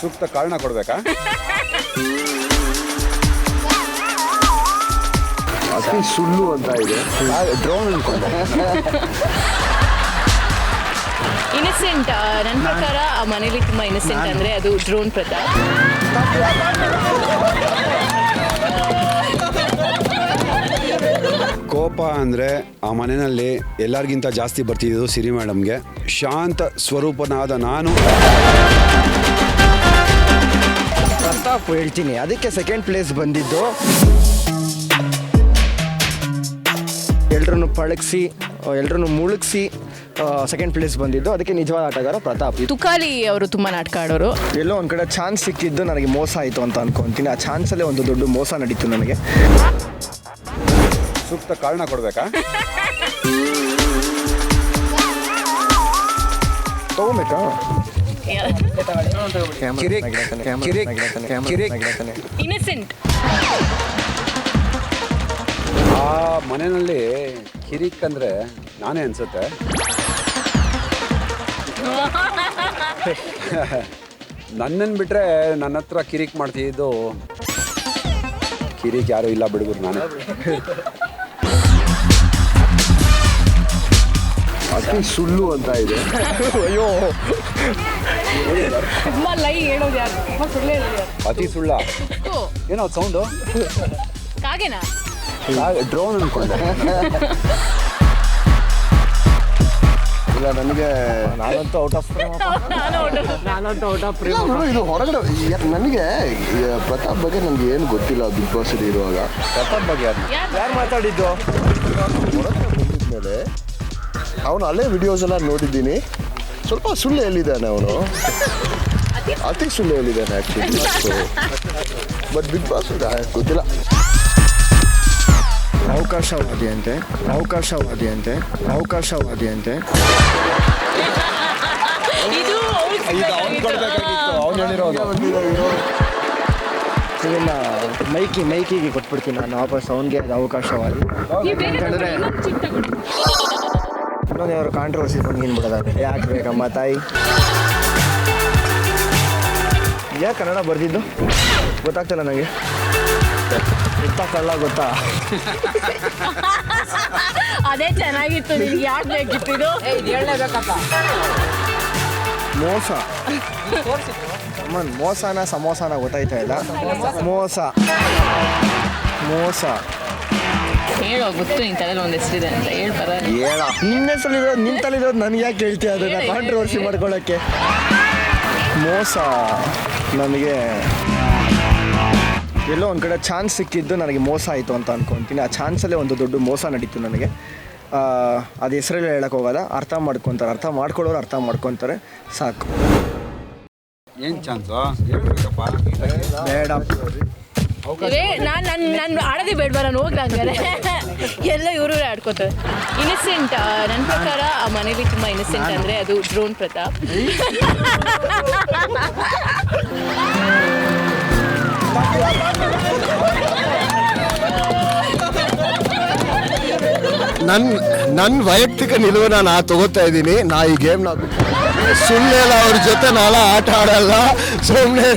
ಸೂಕ್ತ ಕಾರಣ ಕೊಡ್ಬೇಕಾ? ಅತಿ ಸುಳ್ಳು ಅಂತ ಇದೆ. ಡ್ರೋನ್ ಅನ್ಕೊಂಡೆ. ಇನ್ನಸೆಂಟ್ ನನ್ನ ಪ್ರಕಾರ ಆ ಮನೇಲಿ ತುಂಬಾ ಇನ್ನಸೆಂಟ್ ಅಂದ್ರೆ ಅದು ಡ್ರೋನ್ ಪ್ರತಾಪ್ ಕೋಪ ಅಂದರೆ ಆ ಮನೆಯಲ್ಲಿ ಎಲ್ಲರಿಗಿಂತ ಜಾಸ್ತಿ ಬರ್ತಿದ್ದು ಸಿರಿ ಮೇಡಮ್ಗೆ ಶಾಂತ ಸ್ವರೂಪನಾದ ನಾನು. ಪ್ರತಾಪ್ ಹೇಳ್ತೀನಿ. ಅದಕ್ಕೆ ಸೆಕೆಂಡ್ ಪ್ಲೇಸ್ ಬಂದಿದ್ದು. ಎಲ್ರನ್ನು ಪಳಗಿಸಿ ಎಲ್ರನ್ನು ಮುಳುಗಿಸಿ ಸೆಕೆಂಡ್ ಪ್ಲೇಸ್ ಬಂದಿದ್ದು. ಅದಕ್ಕೆ ನಿಜವಾದ ಆಟಗಾರ ಪ್ರತಾಪ್. ಇದು ತುಕಾಲಿ ಅವರು ತುಂಬಾ ನಾಟಕ ಆಡೋರು. ಎಲ್ಲೋ ಒಂದು ಕಡೆ ಚಾನ್ಸ್ ಸಿಕ್ಕಿದ್ದು ನನಗೆ ಮೋಸ ಆಯಿತು ಅಂತ ಅನ್ಕೊಂತೀನಿ. ಆ ಚಾನ್ಸಲ್ಲೇ ಒಂದು ದೊಡ್ಡ ಮೋಸ ನಡೀತು ನನಗೆ. ಸೂಕ್ತ ಕಾರಣ ಕೊಡ್ಬೇಕಾ? ತಗೋಬೇಕಾ. ಇನ್ನಸೆಂಟ್ ಆ ಮನೆಯಲ್ಲಿ ಕಿರಿಕ್ ಅಂದ್ರೆ ನಾನೇ ಅನ್ಸುತ್ತೆ. ನನ್ನನ್ನು ಬಿಟ್ರೆ ನನ್ನ ಹತ್ರ ಕಿರಿಕ್ ಮಾಡ್ತಿದ್ದು ಕಿರಿಕ್ ಯಾರು ಇಲ್ಲ ಬಿಡುಗರು ನಾನು. ಅತಿ ಸುಳ್ಳು ಅಂತ ಇದೆ. ಅಯ್ಯೋ. ತುಂಬಾ ಲೈ ಹೇಳೋದು ಯಾರು? ತುಂಬಾ ಸುಳ್ಳು ಹೇಳೋದು ಯಾರು? ಅತಿ ಸುಳ್ಳ. ಏನೋ ಸೌಂಡು ಕಾಗೆನಾ? ಡ್ರೋನ್ ಅನ್ಕೊಂಡೆ. ಇಲ್ಲ ನನಗೆ ನಾನಂತೂ ಔಟ್ ಆಫ್ ನಾನು ಇದು ಹೊರಗಡೆ ಯ- ನನಗೆ ಈ ಪ್ರತಾಪ್ ಬಗ್ಗೆ ನನಗೆ ಏನು ಗೊತ್ತಿಲ್ಲ ಬಿಗ್ ಬಾಸ್ ಇರುವಾಗ. ಪ್ರತಾಪ್ ಬಗ್ಗೆ ಯಾರು ಯಾರು ಯಾರು ಮಾತಾಡಿದ್ದು? ಮೇಲೆ ಅವನು ಅಲ್ಲೇ ವಿಡಿಯೋಸ್ ಎಲ್ಲ ನೋಡಿದ್ದೀನಿ. ಸ್ವಲ್ಪ ಸುಳ್ಳು ಹೇಳಿದ್ದಾನೆ ಅವನು ಅತಿ ಸುಳ್ಳು ಹೇಳಿದ್ದಾನೆ ಆ್ಯಕ್ಚುಲಿ ಬಟ್ ಬಿಗ್ ಬಾಸ್ ಗೊತ್ತಿಲ್ಲ. ಅವಕಾಶವಾದಿ ಅಂತೆ ಅವಕಾಶವಾದಿ ಅಂತೆ ಅವಕಾಶವಾದಿ ಅಂತೆ ಇದು ಅವ್ನು ಹೇಳಿರೋದು. ಇದನ್ನ ಮೈಕಿ ಮೈಕಿಗೆ ಕೊಟ್ಬಿಡ್ತೀನಿ ನಾನು ವಾಪಸ್ ಅವನಿಗೆ ಅದು ಅವಕಾಶವಾದಿ. ಯಾಕಂದ್ರೆ ಇನ್ನೊಂದು ಯಾರು ಕಾಂಟ್ರವರ್ಸಿ ಬಂದು ಬಿಡೋದಾದ್ರೆ ಯಾಕೆ ಬೇಕಮ್ಮ ತಾಯಿ? ಯಾಕೆ ಕನ್ನಡ ಬರ್ದಿದ್ದು? ಗೊತ್ತಾಗ್ತಿಲ್ಲ ನನಗೆ ಗೊತ್ತಾ ಕಳ್ಳ ಗೊತ್ತಾ? ಅದೇ ಚೆನ್ನಾಗಿತ್ತು ನಿಮ್ಗೆ ಯಾಕೆ ಬೇಕಿತ್ತು ಇದು? ಮೋಸ. ಅಮ್ಮನ್ ಮೋಸನ ಸಮೋಸನ ಗೊತ್ತಾಯ್ತಾ ಇಲ್ಲ? ಮೋಸ. ಮೋಸ. ಹೇಳೋ ಗೊತ್ತು ನಿನ್ ತಲೆಯಲ್ಲಿ ಒಂದು ಹೆಸರಿದೆ ಅಂತ. ಹೇಳಿ ಬರ ಹೇಳ. ನಿನ್ನ ಹೆಸರಿರೋದು ನಿನ್ನ ತಲೆರೋದು ನನಗೆ ಯಾಕೆ ಹೇಳ್ತೀಯ ಅದನ್ನ ಹೇಳು, ಕಾಂಟ್ರವರ್ಸಿ ಮಾಡ್ಕೊಳ್ಳೋಕ್ಕೆ ಮೋಸ ನನಗೆ. ಎಲ್ಲೋ ಒಂದು ಕಡೆ ಚಾನ್ಸ್ ಸಿಕ್ಕಿದ್ದು ನನಗೆ ಮೋಸ ಆಯಿತು ಅಂತ ಅನ್ಕೊಂತೀನಿ. ಆ ಚಾನ್ಸಲ್ಲೇ ಒಂದು ದೊಡ್ಡ ಮೋಸ ನಡೀತು ನನಗೆ. ಆ, ಅದು ಹೆಸರಲ್ಲಿ ಹೇಳಕ್ಕೆ ಹೋಗಲ್ಲ. ಅರ್ಥ ಮಾಡ್ಕೊತಾರೆ. ಅರ್ಥ ಮಾಡ್ಕೊಳ್ಳೋರು ಅರ್ಥ ಮಾಡ್ಕೊತಾರೆ. ಸಾಕು. ಏನು ಚಾನ್ಸು ಹೇಳ್ಬೇಕಪ್ಪ. ಬೇಡ. ನಾನು ನನ್ನ ನಾನು ಆಡೋದೇ ಬೇಡವಾ? ನಾನು ಹೋಗ್ಲ ಹಂಗಾರೆ? ಎಲ್ಲ ಇವರು ಆಡ್ಕೋತಾರೆ. ಇನ್ನಸೆಂಟ್ ನನ್ನ ಪ್ರಕಾರ ಆ ಮನೇಲಿ ತುಂಬ ಇನ್ನಸೆಂಟ್ ಅಂದ್ರೆ ಅದು ಡ್ರೋನ್ ಪ್ರತಾಪ್. ನನ್ನ ನನ್ನ ವೈಯಕ್ತಿಕ ನಿಲುವು ನಾನು ತಗೋತಾ ಇದ್ದೀನಿ. ನಾ ಈ ಗೇಮ್ನ ಸುಮ್ಮನೆ ಅವ್ರ ಜೊತೆ ನಾಳ ಆಟ ಆಡಲ್ಲ. ಸುಮ್ಮನೆ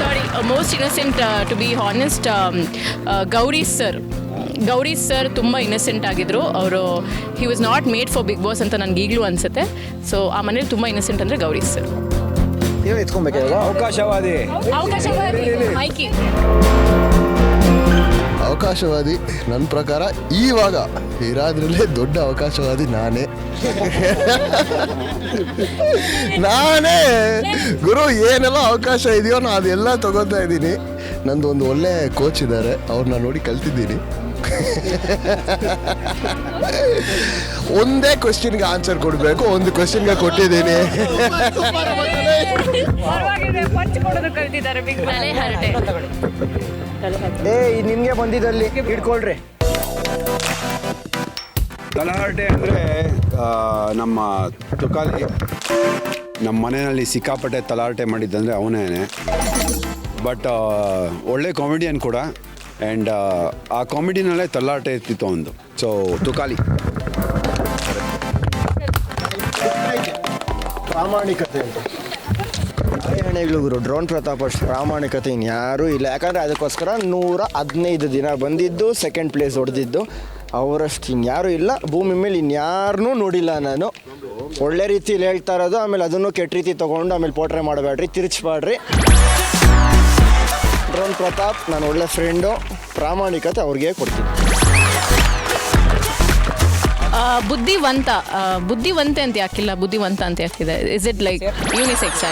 sorry most innocent to be honest Gauri sir Gauri sir ತುಂಬ ಇನ್ನಸೆಂಟ್ ಆಗಿದ್ರು. ಅವರು he was not made for Bigg Boss ಅಂತ ನನಗೆ ಈಗಲೂ ಅನಿಸುತ್ತೆ. ಸೊ ಆ ಮನೇಲಿ ತುಂಬ ಇನ್ನಸೆಂಟ್ ಅಂದರೆ ಗೌರಿ ಸರ್ ಅವಕಾಶವಾದಿ. ಅವಕಾಶವಾದಿ ಅವಕಾಶ ಮೈಕಿ. ಅವಕಾಶವಾದಿ. ನನ್ನ ಪ್ರಕಾರ ಈವಾಗ ಇರಾದ್ರಲ್ಲೇ ದೊಡ್ಡ ಅವಕಾಶವಾದಿ ನಾನೇ. ನಾನೇ. ಗುರು, ಏನೆಲ್ಲ ಅವಕಾಶ ಇದೆಯೋ ನಾನು ಅದೆಲ್ಲ ತಗೋತಾ ಇದ್ದೀನಿ. ನಂದು ಒಂದು ಒಳ್ಳೆ ಕೋಚ್ ಇದ್ದಾರೆ. ಅವ್ರನ್ನ ನೋಡಿ ಕಲ್ತಿದ್ದೀನಿ. ಒಂದೇ ಕ್ವಶನ್ಗೆ ಆನ್ಸರ್ ಕೊಡಬೇಕು ಒಂದು ಕ್ವಶನ್ಗೆ ಕೊಟ್ಟಿದ್ದೀನಿ. ಏ ನಿಮಗೆ ಬಂದಿದ್ದಲ್ಲಿ ಇಟ್ಕೊಳ್ರಿ ತಲಹರಟೆ ಅಂದರೆ ನಮ್ಮ ತುಕಾಲಿ ನಮ್ಮ ಮನೆಯಲ್ಲಿ ಸಿಕ್ಕಾಪಟ್ಟೆ ತಲಹರಟೆ ಮಾಡಿದ್ದಂದರೆ ಅವನೇನೆ. ಬಟ್ ಒಳ್ಳೆ ಕಾಮಿಡಿಯನ್ ಕೂಡ. ಆ್ಯಂಡ್ ಆ ಕಾಮಿಡಿನಲ್ಲೇ ತಲ್ಲಾಟ ಇರ್ತಿತ್ತು ಒಂದು. ಸೊ ತುಕಾಲಿ. ಪ್ರಾಮಾಣಿಕತೆ ಅಂತ. ಹಣೆಗಳು ಗುರು ಡ್ರೋನ್ ಪ್ರತಾಪ್ ಅಷ್ಟು. ಪ್ರಾಮಾಣಿಕತೆ ಇನ್ಯಾರೂ ಇಲ್ಲ. ಯಾಕಂದರೆ ಅದಕ್ಕೋಸ್ಕರ ನೂರ ಹದಿನೈದು ದಿನ ಬಂದಿದ್ದು ಸೆಕೆಂಡ್ ಪ್ಲೇಸ್ ಹೊಡೆದಿದ್ದು. ಅವರಷ್ಟು ಇನ್ಯಾರೂ ಇಲ್ಲ. ಭೂಮಿ ಮೇಲೆ ಇನ್ಯಾರನ್ನೂ ನೋಡಿಲ್ಲ ನಾನು. ಒಳ್ಳೆ ರೀತಿಯಲ್ಲಿ ಹೇಳ್ತಾ ಇರೋದು ಆಮೇಲೆ ಅದನ್ನು ಕೆಟ್ಟ ರೀತಿ ತೊಗೊಂಡು ಆಮೇಲೆ ಪೋಟ್ರೆ ಮಾಡಬೇಡ್ರಿ. ತಿರ್ಚ್ಬೇಡ್ರಿ. ಡ್ರೋನ್ ಪ್ರತಾಪ್ ನಾನು ಒಳ್ಳೆ ಫ್ರೆಂಡು ಪ್ರಾಮಾಣಿಕತೆ ಅವ್ರಿಗೆ ಕೊಡ್ತೀನಿ. ಬುದ್ಧಿವಂತ ಆ, ಬುದ್ಧಿವಂತೆ ಅಂತ ಯಾಕಿಲ್ಲ ಬುದ್ಧಿವಂತ ಅಂತ ಯಾಕಿದೆ? ಇಸ್ ಇಟ್ ಲೈಕ್ ಯೂನಿಸೆಕ್ಸ್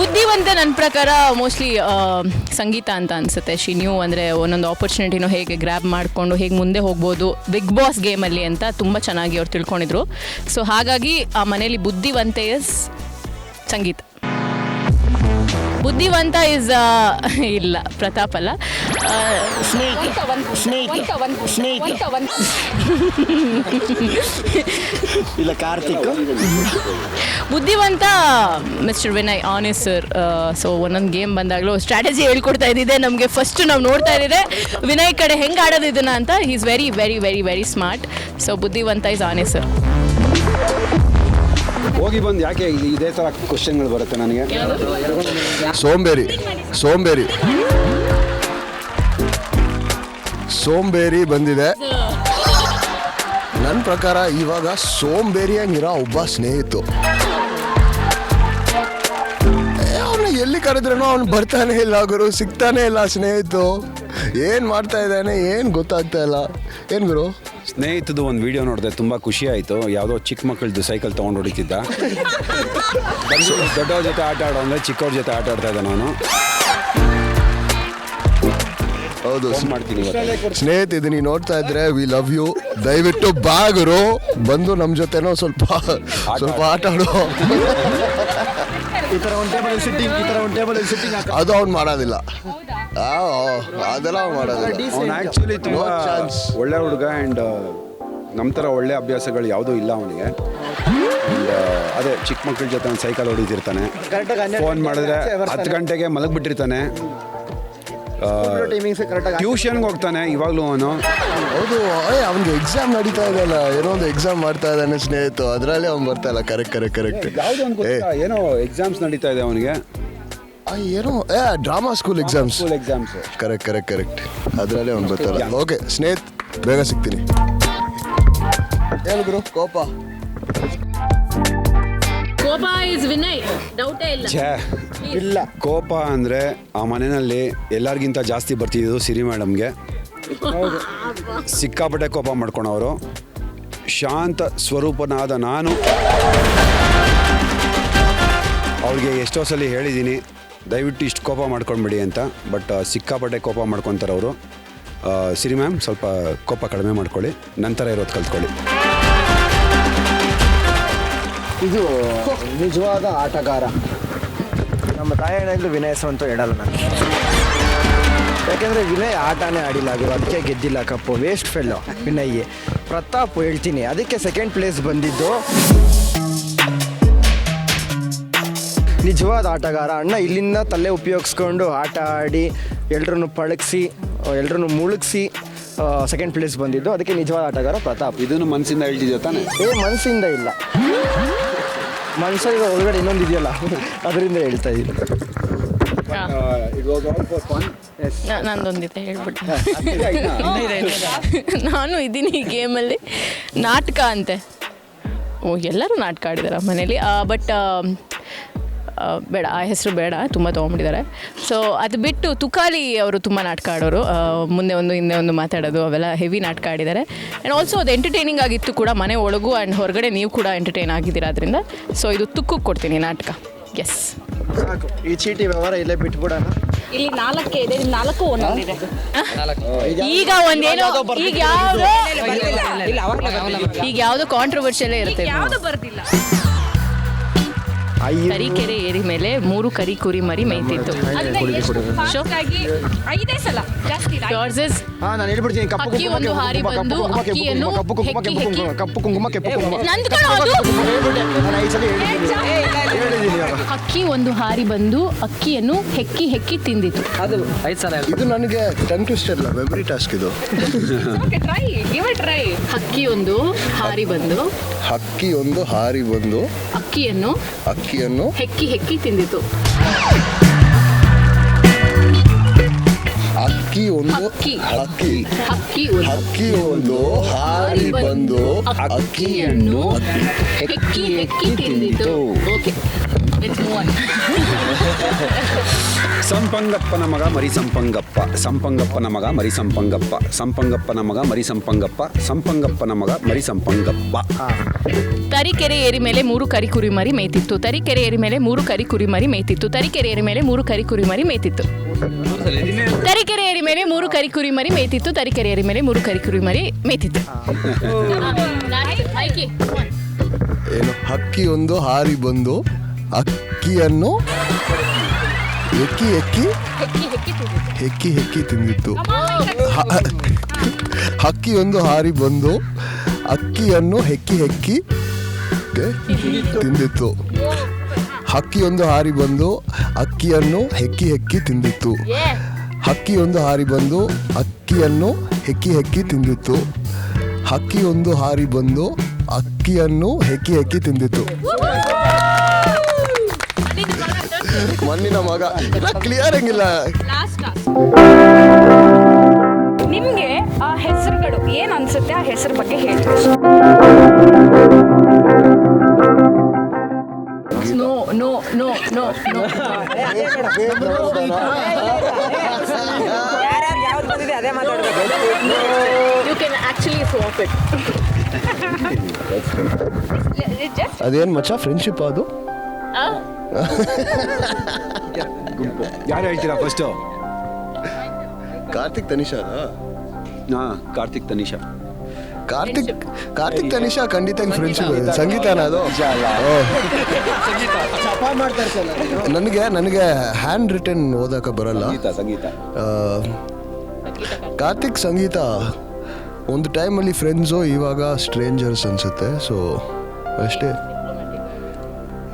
ಬುದ್ಧಿವಂತ ನನ್ನ ಪ್ರಕಾರ ಮೋಸ್ಟ್ಲಿ ಸಂಗೀತ ಅಂತ ಅನ್ಸುತ್ತೆ. ಶಿ ನ್ಯೂ ಅಂದರೆ ಒಂದೊಂದು ಆಪರ್ಚುನಿಟಿನೂ ಹೇಗೆ ಗ್ರ್ಯಾಬ್ ಮಾಡಿಕೊಂಡು ಹೇಗೆ ಮುಂದೆ ಹೋಗ್ಬೋದು. ಬಿಗ್ ಬಾಸ್ ಗೇಮಲ್ಲಿ ಅಂತ ತುಂಬ ಚೆನ್ನಾಗಿ ಅವ್ರು ತಿಳ್ಕೊಂಡಿದ್ರು. ಸೊ ಹಾಗಾಗಿ ಆ ಮನೇಲಿ ಬುದ್ಧಿವಂತೆ ಇಸ್ ಸಂಗೀತ. ಬುದ್ಧಿವಂತ ಇಸ್ ಇಲ್ಲ ಪ್ರತಾಪ್ ಅಲ್ಲ. ಇಲ್ಲ ಕಾರ್ತಿಕ್. ಬುದ್ಧಿವಂತ mister Vinay honest sir so ಒಂದೊಂದು ಗೇಮ್ ಬಂದಾಗಲೂ ಸ್ಟ್ರಾಟಜಿ ಹೇಳ್ಕೊಡ್ತಾ ಇದ್ದಿದೆ ನಮಗೆ ಫಸ್ಟ್ ನಾವು ನೋಡ್ತಾ ಇದ್ದಿದೆ ವಿನಯ್ ಕಡೆ ಹೆಂಗೆ ಆಡೋದು ಇದನ್ನ ಅಂತ. Is very very very very smart so ಬುದ್ಧಿವಂತ ಇಸ್ ಆನೆಸ್ ಸರ್ ಹೋಗಿ ಬಂದು ಯಾಕೆ ಇದು- ಥರ ಕ್ವಶನ್ಗಳು ಬರುತ್ತೆ ನನಗೆ? ಸೋಂಬೇರಿ ಸೋಂಬೇರಿ. ಸೋಂಬೇರಿ ಬಂದಿದೆ. ನನ್ನ ಪ್ರಕಾರ ಇವಾಗ ಸೋಂಬೇರಿಯಾಗಿರೋ ಒಬ್ಬ ಸ್ನೇಹಿತು. ಅವನು ಎಲ್ಲಿ ಕರೆದ್ರೂ ಅವ್ನು ಬರ್ತಾನೆ ಇಲ್ಲ ಗುರು, ಸಿಗ್ತಾನೆ ಇಲ್ಲ ಸ್ನೇಹಿತು. ಏನು ಮಾಡ್ತಾ ಇದ್ದಾನೆ, ಏನು ಗೊತ್ತಾಗ್ತಾ ಇಲ್ಲ. ಏನು ಗುರು? ಸ್ನೇಹಿತದು ಒಂದು ವಿಡಿಯೋ ನೋಡಿದೆ ತುಂಬ ಖುಷಿ ಆಯಿತು. ಯಾವುದೋ ಚಿಕ್ಕ ಮಕ್ಕಳದ್ದು ಸೈಕಲ್ ತೊಗೊಂಡು ಹೊಡಿತಿದ್ದ. ದೊಡ್ಡವ್ರ ಜೊತೆ ಆಟ ಆಡೋ ಅಂದರೆ ಚಿಕ್ಕವ್ರ ಜೊತೆ ಆಟ ಆಡ್ತಾ ಇದ್ದೆ ನಾನು. ಹೌದು. ಫೋನ್ ಮಾಡ್ತೀನಿ ಇವತ್ತು ಸ್ನೇಹಿತ ನೀನು ನೋಡ್ತಾ ಇದ್ರೆ ವಿ ಲವ್ ಯು ದಯವಿಟ್ಟು ಬಾಗರು. ಬಂದು ನಮ್ಮ ಜೊತೆನೋ ಸ್ವಲ್ಪ ಸ್ವಲ್ಪ ಆಟ ಆಡು. ಈ ಥರ ಒಂದು ಟೇಬಲ್ ಸಿಟ್ಟಿಂಗ್ ಈ ಥರ ಒಂದು ಟೇಬಲ್ ಸಿಟ್ಟಿಂಗ್ ಅದು ಅವ್ನು ಮಾಡೋದಿಲ್ಲ. ಅದೆಲ್ಲ ಅವ್ನು ಮಾಡೋದಿಲ್ಲ ಅವನು ಆ್ಯಕ್ಚುಲಿ ತುಂಬ ಚಾನ್ಸ್ ಒಳ್ಳೆ ಹುಡುಗ ಆ್ಯಂಡ್ ನಮ್ಮ ಥರ ಒಳ್ಳೆ ಅಭ್ಯಾಸಗಳು ಯಾವುದೂ ಇಲ್ಲ ಅವನಿಗೆ. ಅದೇ ಚಿಕ್ಕ ಮಕ್ಕಳ ಜೊತೆ ಒಂದು ಸೈಕಲ್ ಹೊಡಿತಿರ್ತಾನೆ ಕರೆಕ್ಟಾಗಿ ಫೋನ್ ಮಾಡಿದ್ರೆ. ಹತ್ತು ಗಂಟೆಗೆ ಮಲಗಿಬಿಟ್ಟಿರ್ತಾನೆ. ಟೈಮಿಂಗ್ಸ್ ಕರೆಕ್ಟಾಗಿ ಟ್ಯೂಷನ್ಗೆ ಹೋಗ್ತಾನೆ ಇವಾಗಲೂ ಅವನು. ಹೌದು ಏ ಅವ್ನಿಗೆ ಎಕ್ಸಾಮ್ ನಡೀತಾ ಇದೆಯಲ್ಲ ಏನೋ ಒಂದು ಎಕ್ಸಾಮ್ ಮಾಡ್ತಾ ಇದ್ದಾನೆ ಸ್ನೇಹಿತು ಅದರಲ್ಲೇ ಅವ್ನು ಬರ್ತಾ ಇಲ್ಲ. ಕರೆಕ್ಟ್ ಕರೆಕ್ಟ್ ಕರೆಕ್ಟ್ ಏನೋ ಎಕ್ಸಾಮ್ಸ್ ನಡೀತಾ ಇದೆ ಅವನಿಗೆ. ಏನೋ ಏ drama school exams school exams correct correct correct ಅದರಲ್ಲೇ ಅವ್ನು ಗೊತ್ತಲ್ಲ. ಓಕೆ ಸ್ನೇಹಿತ್ ಬೇಗ ಸಿಗ್ತೀನಿ. ಏನು ಗುರು ಕೋಪ. ಕೋಪ ಇಸ್ ವಿನಯ್. ಡೌಟೇ ಇಲ್ಲ. ಛೇ ಇಲ್ಲ. ಕೋಪ ಅಂದರೆ ಆ ಮನೆಯಲ್ಲಿ ಎಲ್ಲರಿಗಿಂತ ಜಾಸ್ತಿ ಬರ್ತಿದ್ದು ಸಿರಿ ಮೇಡಮ್ಗೆ. ಸಿಕ್ಕಾಪಟ್ಟೆ ಕೋಪ ಮಾಡ್ಕೊಳವರು ಶಾಂತ ಸ್ವರೂಪನಾದ ನಾನು. ಅವ್ರಿಗೆ ಎಷ್ಟೋ ಸಲ ಹೇಳಿದ್ದೀನಿ ದಯವಿಟ್ಟು ಇಷ್ಟು ಕೋಪ ಮಾಡ್ಕೊಂಡ್ಬಿಡಿ ಅಂತ ಬಟ್ ಸಿಕ್ಕಾಪಟ್ಟೆ ಕೋಪ ಮಾಡ್ಕೊತಾರೆ ಅವರು. ಸಿರಿ ಮ್ಯಾಮ್ ಸ್ವಲ್ಪ ಕೋಪ ಕಡಿಮೆ ಮಾಡ್ಕೊಳ್ಳಿ. ನಂತರ ಇರೋದು ಕಲ್ತ್ಕೊಳ್ಳಿ. ಇದು ನಿಜವಾದ ಆಟಗಾರ. ನಮ್ಮ ತಾಯಿಯಲ್ಲೂ ವಿನಯ ಅಂತ ಹೇಳಲ್ಲ ನಾನು. ಯಾಕೆಂದರೆ ವಿನಯ್ ಆಟನೇ ಆಡಿಲ್ಲ ಆಗಿರೋ ಅದಕ್ಕೆ ಗೆದ್ದಿಲ್ಲ ಕಪ್ಪು. ವೇಸ್ಟ್ ಫೆಲ್ಲೋ ವಿನಯ್ಗೆ ಪ್ರತಾಪ್ ಹೇಳ್ತೀನಿ ಅದಕ್ಕೆ ಸೆಕೆಂಡ್ ಪ್ಲೇಸ್ ಬಂದಿದ್ದು. ನಿಜವಾದ ಆಟಗಾರ. ಅಣ್ಣ ಇಲ್ಲಿಂದ ತಲೆ ಉಪಯೋಗಿಸ್ಕೊಂಡು ಆಟ ಆಡಿ ಎಲ್ರನ್ನು ಪಳಗಿಸಿ ಎಲ್ರನ್ನು ಮುಳುಗಿಸಿ ಸೆಕೆಂಡ್ ಪ್ಲೇಸ್ ಬಂದಿದ್ದು. ಅದಕ್ಕೆ ನಿಜವಾದ ಆಟಗಾರ ಪ್ರತಾಪ್. ಇದನ್ನು ಮನಸ್ಸಿಂದ ಹೇಳ್ತಿದ್ಯೋ ತಾನೆ? ಏ ಮನಸ್ಸಿಂದ ಇಲ್ಲ. ಮನಸ್ಸಿಗೆ ಒಳಗಡೆ ಇನ್ನೊಂದು ಇದೆಯಲ್ಲ ಅದರಿಂದ ಹೇಳ್ತಾ ಇದ್ದೀನಿ. ನಂದೊಂದಿದೆ ಹೇಳ್ಬಿಟ್ಟು ನಾನು ಇದ್ದೀನಿ ಈ ಗೇಮಲ್ಲಿ ನಾಟಕ ಅಂತೆ. ಓ ಎಲ್ಲರೂ ನಾಟಕ ಆಡಿದಾರ ಮನೇಲಿ. ಬಟ್ ಬೇಡ ಆ ಹೆಸರು ಬೇಡ ತುಂಬ ತೊಗೊಂಬಿಟ್ಟಿದ್ದಾರೆ ಸೊ ಅದು ಬಿಟ್ಟು ತುಕಾಲಿ ಅವರು ತುಂಬ ನಾಟಕ ಆಡೋರು ಮುಂದೆ ಒಂದು ಹಿಂದೆ ಒಂದು ಮಾತಾಡೋದು ಅವೆಲ್ಲ ಹೆವಿ ನಾಟಕ ಆಡಿದ್ದಾರೆ ಆ್ಯಂಡ್ ಆಲ್ಸೋ ಅದು ಎಂಟರ್ಟೈನಿಂಗ್ ಆಗಿತ್ತು ಕೂಡ ಮನೆ ಒಳಗೂ ಆ್ಯಂಡ್ ಹೊರಗಡೆ ನೀವು ಕೂಡ ಎಂಟರ್ಟೈನ್ ಆಗಿದ್ದೀರಾ ಅದರಿಂದ ಸೊ ಇದು ತುಕ್ಕು ಕೊಡ್ತೀನಿ ನಾಟಕ ಎಸ್ ಸಾಕು ಈ ಚೀಟಿ ವ್ಯವಹಾರ ಇಲ್ಲೇ ಬಿಟ್ಬಿಡೋಣ ಇಲ್ಲಿ ನಾಲ್ಕೇ ಇದೆ ಇಲ್ಲಿ ನಾಲ್ಕು ಒಂದೊಂದಿದೆ ಈಗ ಒಂದೇನೋ ಈಗ ಯಾವ್ದು ಈಗ ಯಾವ್ದು ಕಾಂಟ್ರವರ್ಷಿಯಲ್ಲೇ ಇರುತ್ತೆ ಯಾವ್ದು ಬರ್ದಿಲ್ಲ ತರೀಕೆರೆ ಏರಿ ಮೇಲೆ ಮೂರು ಕರಿ ಕುರಿ ಮರಿ ಮೇಯ್ತಿತ್ತು. ಐದೇ ಸಲ ಜಾಸ್ತಿ ಇಲ್ಲ. ಹಾ ನಾನು ಹೇಳ್ಬಿಡ್ತೀನಿ. ಕಪ್ಪು ಅಕ್ಕಿ ಕುಂಕುಮ ಒಂದು ಹಾರಿ ಕುಂಕುಮ, ಬಂದು ಕುಂಕುಮ, ಅಕ್ಕಿಯನ್ನು ಕುಂಕುಮ, ಕಪ್ಪು ಕುಂಕುಮ ಕಪ್ಪು ಕೆಂಪು ಕುಂಕುಮ ಕಪ್ಪು ಕುಂಕುಮ ಕುಂಕುಮ. ನಂದು ಕಣೋ ಅದು? ನಾನು ಐದು ಸಲ ಹಕ್ಕಿ ಒಂದು ಹಾರಿ ಬಂದು ಅಕ್ಕಿಯನ್ನು ಹೆಕ್ಕಿ ಹೆಕ್ಕಿ ತಿಂದಿತು. ಅದು ಐದು ಸಲ ಇದು ನನಗೆ ಟೆನ್ ಟ್ವಿಸ್ಟರ್ ಮೆಮರಿ ಟಾಸ್ಕ್ ಇದು. ಟ್ರೈ ಗಿವ್ ಟ್ರೈ ಹಕ್ಕಿ ಒಂದು ಹಾರಿ ಬಂದು ಹಕ್ಕಿ ಒಂದು ಹಾರಿ ಬಂದು ಅಕ್ಕಿಯನ್ನು ಅಕ್ಕಿಯನ್ನು ಹೆಕ್ಕಿ ಹೆಕ್ಕಿ ತಿಂದಿತು. ಅಕ್ಕಿ ಒಂದು ಹಕ್ಕಿ. ಹಕ್ಕಿ ಹಕ್ಕಿ ಒಂದು ಹಕ್ಕಿ ಒಂದು ಹಾರಿ ಬಂದು ಅಕ್ಕಿಯನ್ನು ಹೆಕ್ಕಿ ಹೆಕ್ಕಿ ತಿಂದಿತು. ಓಕೆ ಲೆಟ್ಸ್ ಮೂವ್ ಆನ್ ಸಂಪಂಗಪ್ಪನ ಮಗ ಮರಿ ಸಂಪಂಗಪ್ಪ. ಸಂಪಂಗಪ್ಪನ ಮಗ ಮರಿ ಸಂಪಂಗಪ್ಪ. ಸಂಪಂಗಪ್ಪನ ಮಗ ಮರಿ ಸಂಪಂಗಪ್ಪ. ಸಂಪಂಗಪ್ಪನ ಮಗ ಮರಿ ಸಂಪಂಗಪ್ಪ. ತರಿಕೆರೆ ಏರಿ ಮೇಲೆ ಮೂರು ಕರಿ ಕುರಿಮರಿ ಮೇಯ್ತಿತ್ತು. ತರಿಕೆರೆ ಏರಿ ಮೇಲೆ ಮೂರು ಕರಿ ಕುರಿಮರಿ ಮೇಯ್ತಿತ್ತು. ತರಿಕೆರೆ ಏರಿ ಮೇಲೆ ಮೂರು ಕರಿ ಕುರಿಮರಿ ಮೇಯ್ತಿತ್ತು. ತರಿಕೆರೆ ಏರಿ ಮೇಲೆ ಮೂರು ಕರಿ ಕುರಿಮರಿ ಮೇಯ್ತಿತ್ತು. ತರೀಕೆರೆ ಏರಿ ಮೇಲೆ ಮೂರು ಕರಿ ಕುರಿಮರಿ ಮೇಯ್ತಿತ್ತು. ಏನು? ಹಕ್ಕಿ ಒಂದು ಹಾರಿ ಬಂದು ಅಕ್ಕಿಯನ್ನು ಎಕ್ಕಿ ಹೆಕ್ಕಿ ಹೆಕ್ಕಿ ಹೆಕ್ಕಿ ತಿಂದಿತ್ತು ಅಕ್ಕಿ ಒಂದು ಹಾರಿ ಬಂದು ಅಕ್ಕಿಯನ್ನು ಹೆಕ್ಕಿ ಹೆಕ್ಕಿ ತಿಂದಿತ್ತು. ಹಕ್ಕಿಯೊಂದು ಹಾರಿ ಬಂದು ಅಕ್ಕಿಯನ್ನು ಹೆಕ್ಕಿ ಹೆಕ್ಕಿ ತಿಂದಿತ್ತು. ಹಕ್ಕಿಯೊಂದು ಹಾರಿ ಬಂದು ಅಕ್ಕಿಯನ್ನು ಹೆಕ್ಕಿ ಹೆಕ್ಕಿ ತಿಂದಿತ್ತು. ಹಕ್ಕಿಯೊಂದು ಹಾರಿ ಬಂದು ಅಕ್ಕಿಯನ್ನು ಹೆಕ್ಕಿ ಹೆಕ್ಕಿ ತಿಂದಿತ್ತು. ಮಣ್ಣಿನ ಮಗ. ಕ್ಲಿಯರ್ ಹಂಗಿಲ್ಲ ನಿಮ್ಗೆ ನಿಮಗೆ ಆ ಹೆಸರುಗಳು ಏನ್ ಅನ್ಸುತ್ತೆ? ಆ ಹೆಸರು ಬಗ್ಗೆ ಹೇಳಿ. No no no no no you can actually swap it ಅದೇನು ಅದೇನ್ ಮಚ್ಚ? ಫ್ರೆಂಡ್ಶಿಪ್ ಅದು? ಯಾರು ಹೇಳ್ತೀರಾ ಫಸ್ಟು ಕಾರ್ತಿಕ್ ತನಿಷಾ ಹಾಂ ಕಾರ್ತಿಕ್ ತನಿಷಾ. ಕಾರ್ತಿಕ್ ಕಾರ್ತಿಕ್ ತನಿಷಾ ಖಂಡಿತ ಫ್ರೆಂಡ್ಶಿಪ್ ಸಂಗೀತನ ಅದು? ಓ. ನನಗೆ ನನಗೆ ಹ್ಯಾಂಡ್ ರಿಟರ್ನ್ ಓದಕ್ಕೆ ಬರಲ್ಲ. ಸಂಗೀತ ಕಾರ್ತಿಕ್ ಸಂಗೀತ ಒಂದು ಟೈಮಲ್ಲಿ ಫ್ರೆಂಡ್ಸು ಇವಾಗ ಸ್ಟ್ರೇಂಜರ್ಸ್ ಅನ್ಸುತ್ತೆ. ಸೊ ಅಷ್ಟೇ.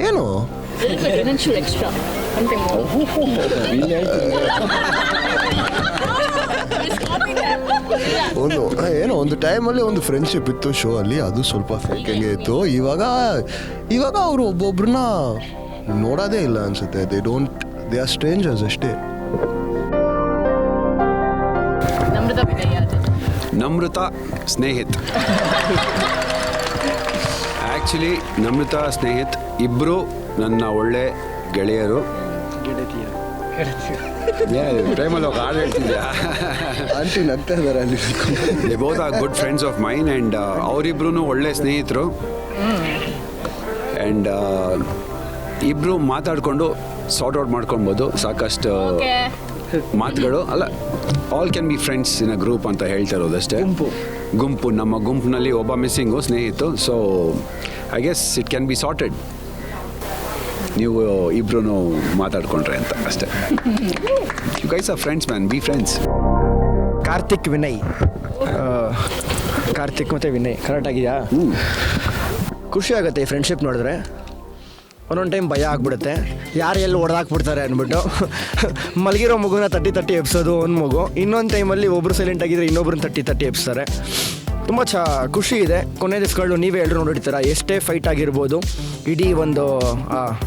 ಏನು? ಇನ್ನೊಂಚೂರು ಎಕ್ಸ್ಟ್ರಾ ಒಂದು ಏನೋ ಒಂದು ಟೈಮಲ್ಲಿ ಒಂದು ಫ್ರೆಂಡ್ಶಿಪ್ ಇತ್ತು ಶೋ ಅಲ್ಲಿ. ಅದು ಸ್ವಲ್ಪ ಫೇಕ್ ಹಂಗೆ ಇತ್ತು. ಇವಾಗ ಇವಾಗ ಅವರು ಒಬ್ಬೊಬ್ರನ್ನ ನೋಡೋದೇ ಇಲ್ಲ ಅನ್ಸುತ್ತೆ. They don't they are strangers ಅಷ್ಟೇ. ನಮ್ರತ ವಿನಯ ನಮೃತ ಸ್ನೇಹಿತ್. ಆ್ಯಕ್ಚುಲಿ ನಮೃತ ಸ್ನೇಹಿತ್ ಇಬ್ಬರು ನನ್ನ ಒಳ್ಳೆ ಗೆಳೆಯರು. ಟೈಮಲ್ಲಿ ಹೋಗಿ ಹಾಡು ಹೇಳ್ತಿದ್ಯಾ? ಆಂಟಿ ನಗ್ತಾ ಇದಾರೆ ಅಲ್ಲಿ they both are good friends of mine and ಅವರಿಬ್ರು ಒಳ್ಳೆ ಸ್ನೇಹಿತರು. ಆ್ಯಂಡ್ ಇಬ್ಬರು ಮಾತಾಡಿಕೊಂಡು ಸಾರ್ಟ್ ಔಟ್ ಮಾಡ್ಕೊಬೋದು ಸಾಕಷ್ಟು ಮಾತುಗಳು. ಅಲ್ಲ all can be friends in a group ಅಂತ ಹೇಳ್ತಾ ಇರೋದು ಅಷ್ಟೇ. ಗುಂಪು. ಗುಂಪು ನಮ್ಮ ಗುಂಪಿನಲ್ಲಿ ಒಬ್ಬ missing ಸ್ನೇಹಿತು. So I guess it can be sorted ನೀವು ಇಬ್ರು ಮಾತಾಡ್ಕೊಂಡ್ರೆ ಅಂತ ಅಷ್ಟೇ. You guys are friends man be friends Karthik Vinay. Karthik ಮತ್ತು ವಿನಯ್. ಕರೆಕ್ಟ್ ಆಗಿದೆಯಾ? ಖುಷಿ ಆಗುತ್ತೆ ಈ ಫ್ರೆಂಡ್ಶಿಪ್ ನೋಡಿದ್ರೆ. ಒಂದೊಂದು ಟೈಮ್ ಭಯ ಆಗ್ಬಿಡುತ್ತೆ. ಯಾರು ಎಲ್ಲಿ ಹೊಡೆದಾಕ್ಬಿಡ್ತಾರೆ ಅಂದ್ಬಿಟ್ಟು ಮಲಗಿರೋ ಮಗುನ ತಟ್ಟಿ ತಟ್ಟಿ ಎಬ್ಸೋದು ಒಂದು ಮಗು. ಇನ್ನೊಂದು ಟೈಮಲ್ಲಿ ಒಬ್ಬರು ಸೈಲೆಂಟ್ ಆಗಿದ್ರೆ ಇನ್ನೊಬ್ರನ್ನ ತಟ್ಟಿ ತಟ್ಟಿ ಎಬ್ಸ್ತಾರೆ. ತುಂಬ ಚ ಖುಷಿ ಇದೆ. ಕೊನೆ ದಿವಸಗಳು ನೀವೇ ಎಲ್ಲರೂ ನೋಡಿರ್ತೀರ, ಎಷ್ಟೇ ಫೈಟ್ ಆಗಿರ್ಬೋದು, ಇಡೀ ಒಂದು